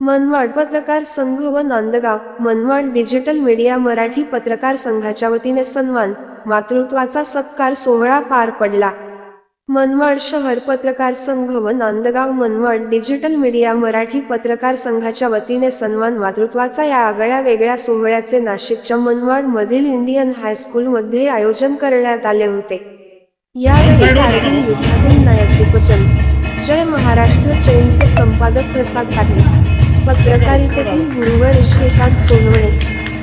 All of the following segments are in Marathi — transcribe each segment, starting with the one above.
मनमाड पत्रकार संघ व नांदगाव मनमाड डिजिटल मीडिया मराठी पत्रकार संघाच्या वतीने सन्मान मातृत्वाचा सत्कार सोहळा पार पडला. मनमाड शहर पत्रकार संघ व नांदगाव मनमाड डिजिटल मीडिया मराठी पत्रकार संघाच्या वतीने सन्मान मातृत्वाचा या आगळ्या वेगळ्या सोहळ्याचे नाशिकच्या मनमाड मधील इंडियन हायस्कूलमध्ये आयोजन करण्यात आले होते. यावेळी कारगिल युद्धातील नायक दीपचंद जय महाराष्ट्र चैनचे संपादक प्रसाद पाटील. पत्रकारितेतील गुरुवर श्रीकांत सोनवणे.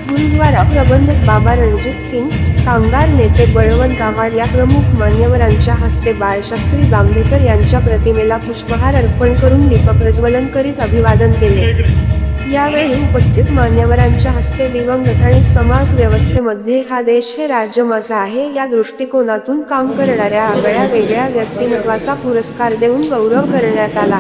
गुरुद्वारा प्रबंधक बाबा रणजित सिंग कामगार नेते बळवंत गावाड या प्रमुख मान्यवरांच्या हस्ते बाळशास्त्री जांभेकर यांच्या प्रतिमेला पुष्पहार अर्पण करून दीपक प्रज्वलन करीत अभिवादन केले. यावेळी उपस्थित मान्यवरांच्या हस्ते दिवंगत आणि समाज व्यवस्थेमध्ये हा देश हे राज्य माझं आहे या दृष्टिकोनातून काम करणाऱ्या आगळ्या वेगळ्या व्यक्तिमत्वाचा पुरस्कार देऊन गौरव करण्यात आला.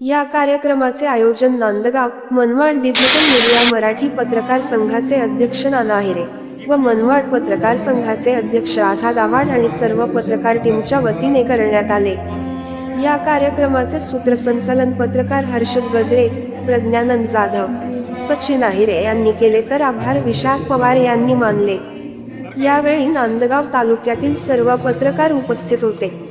या कार्यक्रमाचे आयोजन नांदगाव मनवाड डिजिटल मीडिया मराठी पत्रकार संघाचे अध्यक्ष नाना हिरे व मनवाड पत्रकार संघाचे अध्यक्ष आझाद आव्हाड आणि सर्व पत्रकार टीमच्या वतीने करण्यात आले. या कार्यक्रमाचे सूत्रसंचालन पत्रकार हर्षद गद्रे प्रज्ञानंद जाधव सचिन आहिरे यांनी केले तर आभार विशाख पवार यांनी मानले. यावेळी नांदगाव तालुक्यातील सर्व पत्रकार उपस्थित होते.